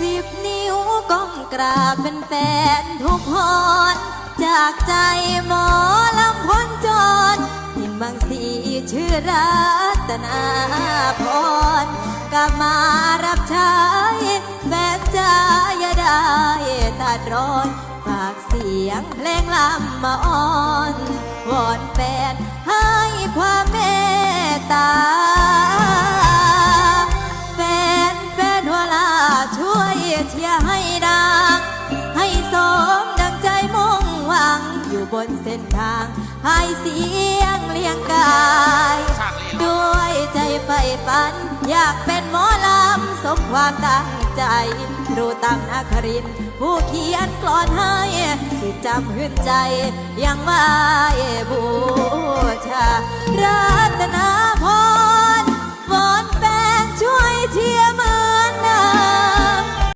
สิบนิ้วก้มกราบเป็นแฟนทุกคนจากใจหมอลำพ้นจรทิมบางสีชื่อรัตนาพรกลับมารับใช้แฟนใจอย่าได้ตัดรอนฝากเสียงเพลงลำมาอ่อน วอนแฟนให้ความเม เชียร์ให้ดัง ให้สมดังใจมุ่งหวัง อยู่บนเส้นทาง ให้เสียงเลี้ยงกาย ด้วยใจใฝ่ฝัน อยากเป็นหมอลำสมความตั้งใจรูตั้งนาคริน ผู้เขียนกลอนให้สิจำหืนใจ ยังไว้บู